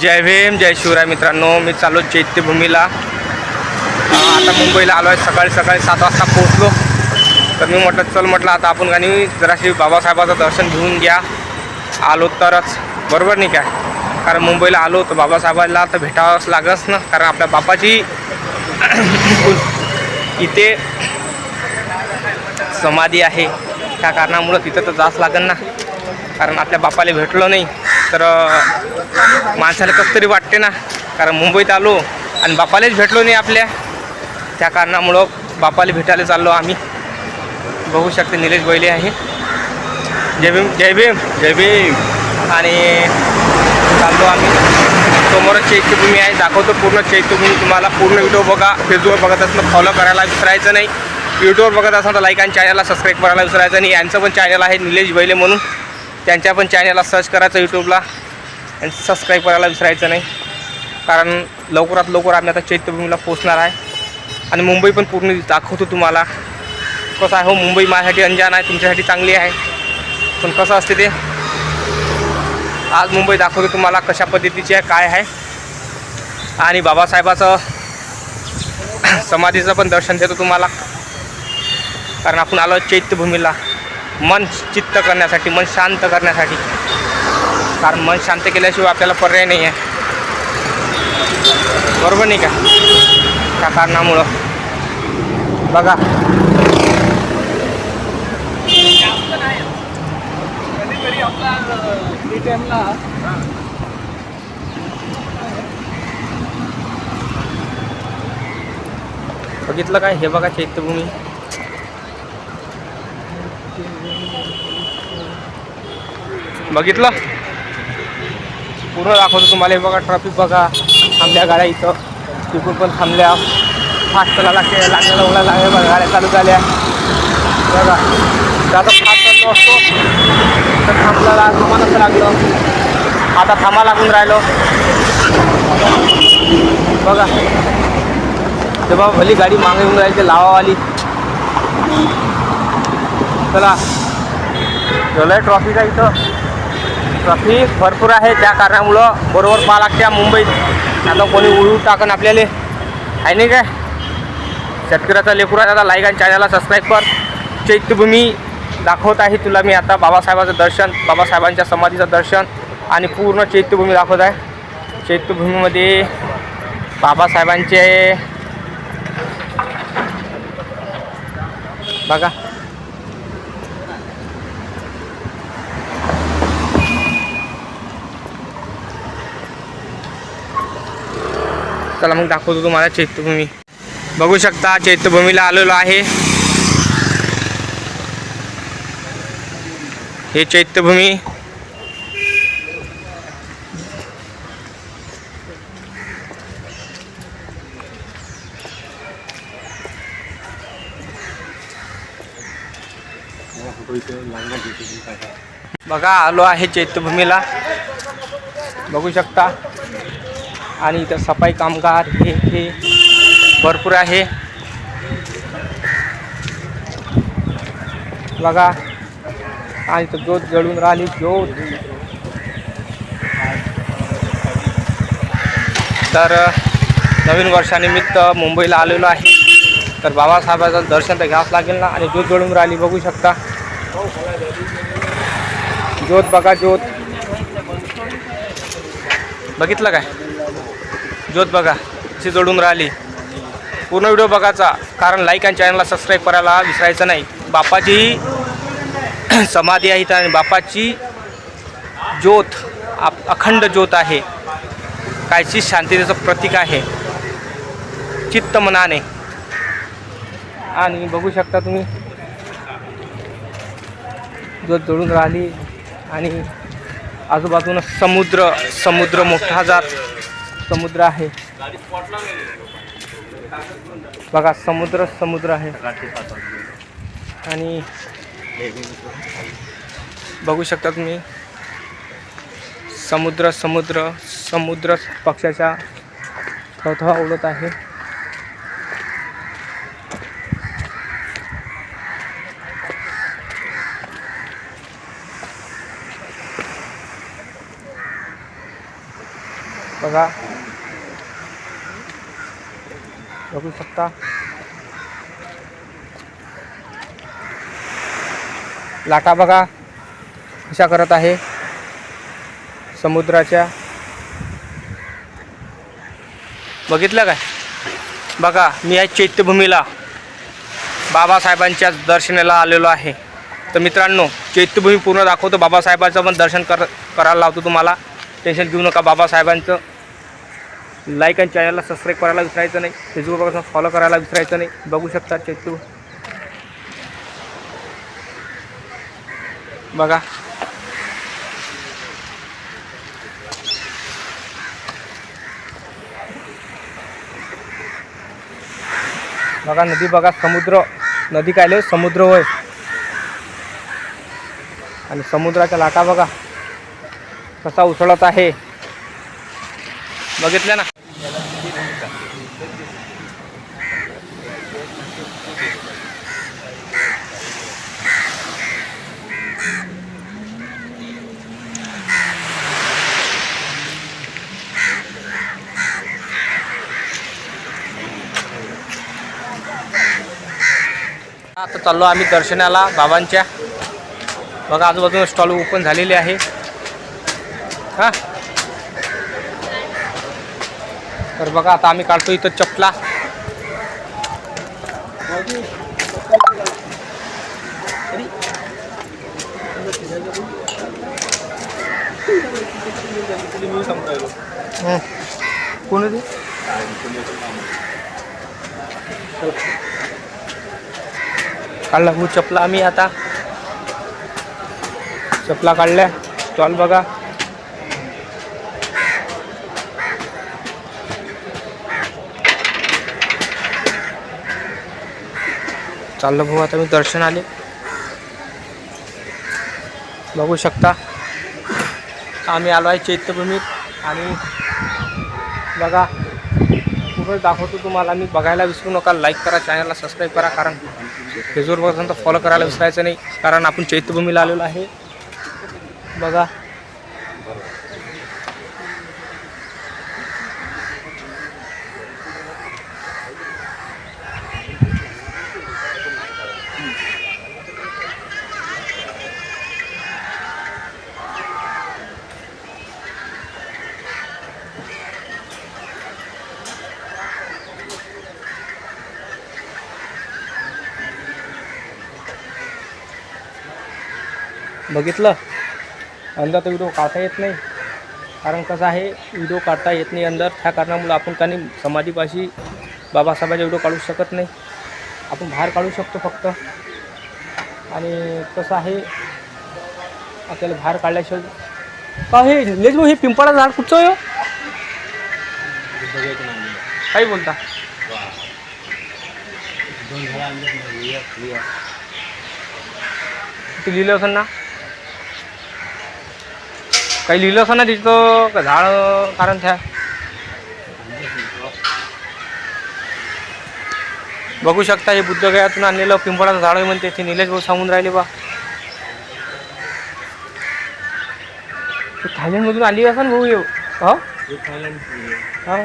जय भीम जय शिवराय मित्रांनो मी चालू चैत्यभूमीला. आता मुंबईला आलो आहे सकाळी सकाळी सात वाजता पोहोचलो. तर मी म्हटलं चल म्हटलं आता आपण गाणी जराशी बाबासाहेबाचं दर्शन घेऊन घ्या. आलो तरच. बरोबर नाही काय? कारण मुंबईला आलो तर बाबासाहेबाला तर भेटावंच लागच ना. कारण आपल्या बापाची इथे समाधी आहे. त्या कारणामुळं तिथं तर जाच लागेल ना. कारण आपल्या बापाला भेटलो नाही तर माणसाला कसं तरी वाटते ना. कारण मुंबईत आलो आणि बापालाच भेटलो नाही आपल्या. त्या कारणामुळं बापाला भेटायला चाललो आम्ही. बघू शकते निलेश बैले आहे. जय भीम जय भीम. जय भीम. आणि चाललो आम्ही. समोरच चैत्यभूमी आहे. दाखवतो पूर्ण चैत्यभूमी तुम्हाला. पूर्ण व्हिडिओ बघा. फेसबुकवर बघत असणं फॉलो करायला विसरायचं नाही. यूट्यूबवर बघत असाल तर लाईक आणि चॅनलला सबस्क्राईब करायला विसरायचं नाही. यांचं पण चॅनल आहे निलेश बैले म्हणून. त्यांच्या पण चॅनलला सर्च करायचं यूट्यूबला आणि सबस्क्राईब करायला विसरायचं नाही. कारण लवकरात लवकर आम्ही आता चैत्यभूमीला पोचणार आहे. आणि मुंबई पण पूर्ण दाखवतो तुम्हाला. कसं आहे हो मुंबई माझ्यासाठी अंजान आहे तुमच्यासाठी चांगली आहे. पण कसं असते ते? आज मुंबई दाखवतो तुम्हाला कशा पद्धतीची आहे काय आहे. आणि बाबासाहेबाचं समाधीचं पण दर्शन देतो तुम्हाला. कारण आपण आलो चैत्यभूमीला. मन चित्त करण्यासाठी मन शांत करण्यासाठी. कारण मन शांत केल्याशिवाय आपल्याला पर्याय नाही आहे. बरोबर नाही का? त्या कारणामुळं. बघा. बघितलं काय? हे बघा चैत्यभूमी. बघितलं? पूर्ण दाखवतो तुम्हाला. हे बघा ट्रॅफिक बघा. थांबल्या गाड्या इथं. तिकडून पण थांबल्या. फास्ट चला लागते लागल्या लागल्या लागल्या बघा गाड्या चालू झाल्या. बघा. आता फास्ट चाललो असतो. तर थांबला लाग लागलं. आता थांबा लागून राहिलो. बघा. ते बाबा भली गाडी मागे येऊन राहिली ते लावावाली. चला. झालं आहे ट्रॉफिक आहे इथं. ट्रॅफिक भरपूर आहे. त्या कारणामुळं बरोबर पाहा लागते मुंबईत आता कोणी उडू टाकन आपल्याला. आहे नाही काय? शेतकऱ्याचा लेकरू आहे. आता लाईक आणि चॅनलला सबस्क्राईब कर. चैत्यभूमी दाखवत आहे तुला मी आता बाबासाहेबाचं दर्शन बाबासाहेबांच्या समाधीचं दर्शन आणि पूर्ण चैत्यभूमी दाखवत आहे. चैत्यभूमीमध्ये बाबासाहेबांचे बघा. चला मग दाखवतो तुम्हाला चैत्यभूमी. बघू शकता चैत्यभूमीला आलेलो आहे. हे चैत्यभूमी. बघा आलो आहे चैत्यभूमीला. बघू शकता. आणि इथं सफाई कामगार हे हे भरपूर आहे. बघा. आणि इथं जोत जळून राहिली ज्योत तर नवीन वर्षानिमित्त मुंबईला आलेलो आहे. तर बाबासाहेबाचं दर्शन तर घ्यावंच लागेल ना? आणि ज्योत जळून राहिली बघू शकता. ज्योत बघा ज्योत बघितलं काय? ज्योत बघा कशी जोडून राहिली. पूर्ण व्हिडिओ बघायचा कारण लाईक आणि चॅनलला सबस्क्राईब करायला विसरायचं नाही. बापाची समाधी आहे आणि बापाची ज्योत आप अखंड ज्योत आहे. कायची शांततेचं प्रतीक आहे. चित्त मनाने. आणि बघू शकता तुम्ही ज्योत जोडून राहिली आणि आजूबाजूनं समुद्र समुद्र मोठा जात. समुद्र आहे. बघा समुद्र समुद्र आहे. आणि बघू शकता तुम्ही समुद्र समुद्र समुद्र पक्षाच्या थवथवा उडत आहे. बघा. बघू शकता. लाटा बघा कशा करत आहे. समुद्राच्या. बघितलं काय? बघा मी या चैत्यभूमीला. बाबासाहेबांच्या दर्शनाला आलेलो आहे. तर मित्रांनो चैत्यभूमी पूर्ण दाखवतो. बाबासाहेबांचं पण दर्शन कर करायला लावतो तुम्हाला. टेन्शन घेऊ नका बाबासाहेबांचं. लाईक आणि चॅनलला सबस्क्राईब करायला विसरायचं नाही. फेसबुकपासून फॉलो करायला विसरायचं नाही. बघू शकता चैत्य बघा. बघा नदी बघा समुद्र. नदी काय समुद्र होय. आणि समुद्राच्या लाटा बघा. कसा उसळत आहे. बघितलं ना? आता चाललो आम्ही दर्शनाला बाबांच्या. बघा आजूबाजूला स्टॉल ओपन झालेले आहे. हां? तर बघा आता आम्ही काढतो इथं चपला. कोण ते? काढला हो चपला आम्ही आता. चपला काढल्या स्टॉल बघा. चाललं भाऊ आता मी दर्शन आले. बघू शकता. आम्ही आलो आहे चैत्यभूमीत आणि बघा पूर्ण दाखवतो तुम्हाला. मी बघायला विसरू नका. लाईक करा चॅनलला सबस्क्राईब करा कारण फेसबुकवर फॉलो करायला विसरायचं नाही कारण आपण चैत्यभूमीला आलेलो आहे. बघा. बघितलं. अंदर तर व्हिडिओ काढता येत नाही. कारण कसं आहे व्हिडिओ काढता येत नाही अंदर. त्या कारणामुळे आपण काही समाधीपाशी बाबासाहेबांचे व्हिडिओ काढू शकत नाही. आपण बाहेर काढू शकतो फक्त. आणि कसं आहे आपल्याला बाहेर काढल्याशिवाय का हे? लेज भाऊ हे पिंपळा झाड कुठचं आहे हो? काही बोलता. ते लिहिलं असेल ना? काही लिहिलं असं ना तिथं का झाड कारण त्या? बघू शकता हे बुद्धगयातून आणलेलं पिंपळाचं झाड आहे म्हणते ते निलेश भाऊ सांगून राहिले बा. थायलंडमधून आली असं भाऊ येऊ हा? हा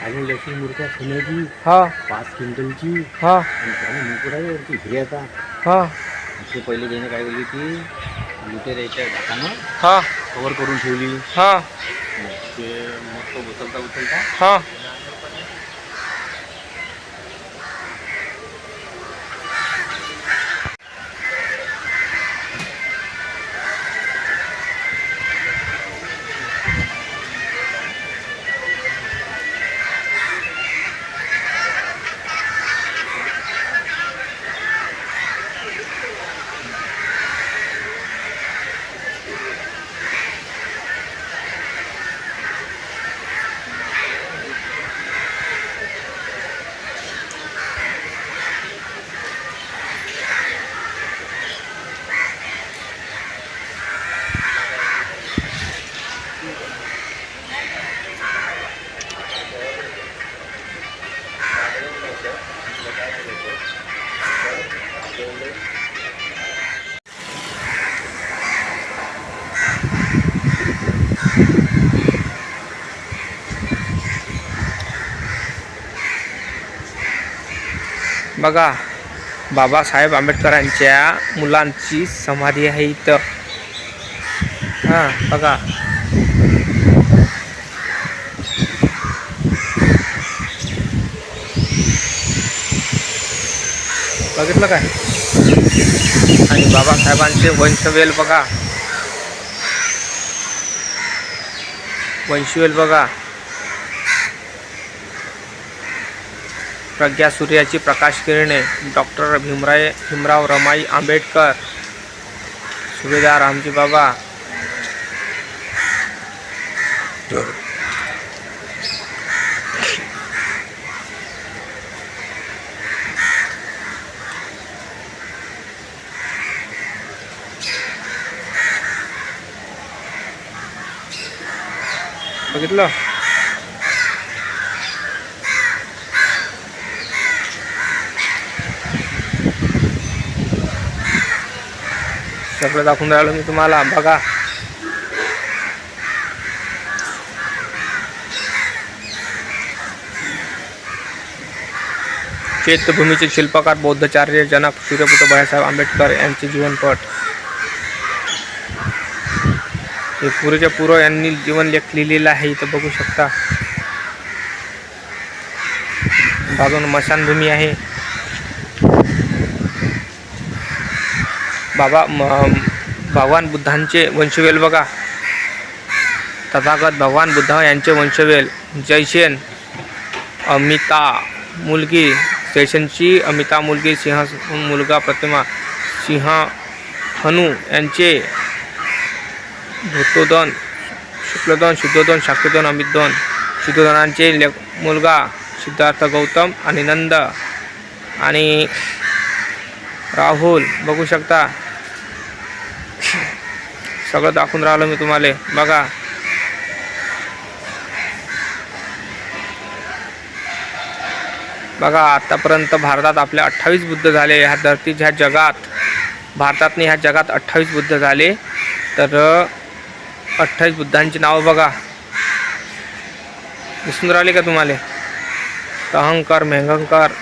आणि लक्ष्मी मूर्त्या सोन्याची. हा. पाच क्विंटलची. हा. आणि त्याने मुकुट आहे वरती हिऱ्याचा हा. ते पहिले त्याने काय केली की लुटेर याच्या ढाकानं हा. कवर करून ठेवली. हा. ते मग तो उचलता उचलता हा. बघा बाबासाहेब आंबेडकरांच्या मुलांची समाधी आहे इथं. हां बघा. बघितलं काय? आणि बाबासाहेबांचे वंशवेल बघा. वंशवेल बघा. प्रज्ञा सूर्याची प्रकाश किरणे डॉक्टर भीमराय भीमराव रमाई आंबेडकर. सुभेदार रामजी बाबा. बघितलं? सगळं दाखवून राहिलो मी तुम्हाला. बघा. चैत्यभूमीचे शिल्पकार बौद्धाचार्य जनक सूर्यपुत्र बाळासाहेब आंबेडकर यांचे जीवनपट. हे पुरेच्या पूर्व यांनी जीवनलेख लिहिलेलं आहे इथं बघू शकता. बाजून मशानभूमी आहे. बाबा म- भगवान बुद्धांचे वंशवेल बघा. तथागत भगवान बुद्ध यांचे वंशवेल. जयसेन अमिता मुलगी. जयसेनची अमिता मुलगी सिंह मुलगा प्रतिमा. सिंह हनू यांचे भूतोदन शुक्लदन शुद्धोदन शाक्तोदन अमितदन. शुद्धोदनांचे ले मुलगा सिद्धार्थ गौतम आणि नंद आणि राहुल. बघू शकता. सगळं दाखवून राहिलो मी तुम्हाला. बघा. बघा आतापर्यंत भारतात आपले अठ्ठावीस बुद्ध झाले. ह्या धरतीच्या ह्या जगात भारतातनी ह्या जगात अठ्ठावीस बुद्ध झाले. तर अठ्ठावीस बुद्धांची नावं बघा. दिसून राहिले का तुम्हाला? अहंकार मेघंकर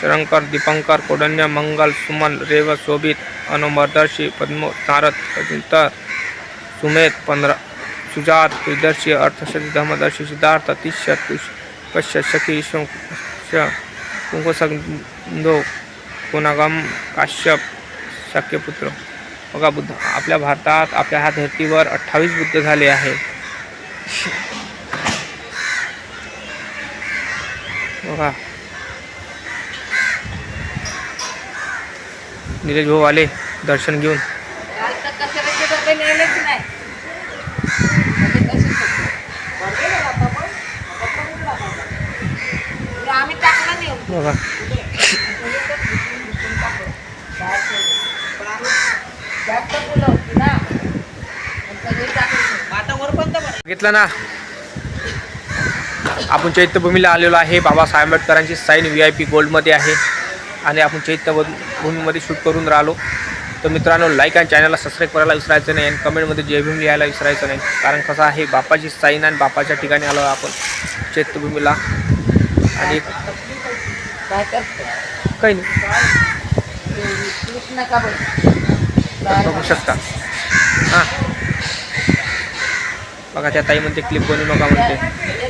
शरंकर दीपंकर कोडन्य मंगल सुमन रेव शोभित अनुमर्दर्शी पद्म नारद अजिंतर सुमेध पंधरा सुजात प्रियदर्शी, अर्थशक्ती, धर्मदर्शी, सिद्धार्थ तुष कश्य शकी शंश कुंकुसंदो काश्यप, शक्यपुत्र बघा बुद्ध. आपल्या भारतात, आपल्या ह्या धर्तीवर अठ्ठावीस बुद्ध झाले आहे. बघा. निलेश भाऊ आले दर्शन घेऊन बघा. जास्त बघितलं ना? आपण चैत्यभूमीला आलेलो आहे. बाबासाहेब आंबेडकरांची साईन व्ही आय पी गोल्डमध्ये आहे. आणि आपण चैत्यभूमीमध्ये शूट करून राहिलो. तर मित्रांनो लाईक आणि चॅनलला सबस्क्राईब करायला विसरायचं नाही आणि कमेंटमध्ये जय भीम लिहायला विसरायचं नाही. कारण कसं आहे बापाची साईन आणि बापाच्या ठिकाणी आलो आपण चैत्यभूमीला. आणि काय करतो? काही नाही. तर बघू शकता. हां. बघा त्या ताईमध्ये क्लिप बनवू नका म्हणते.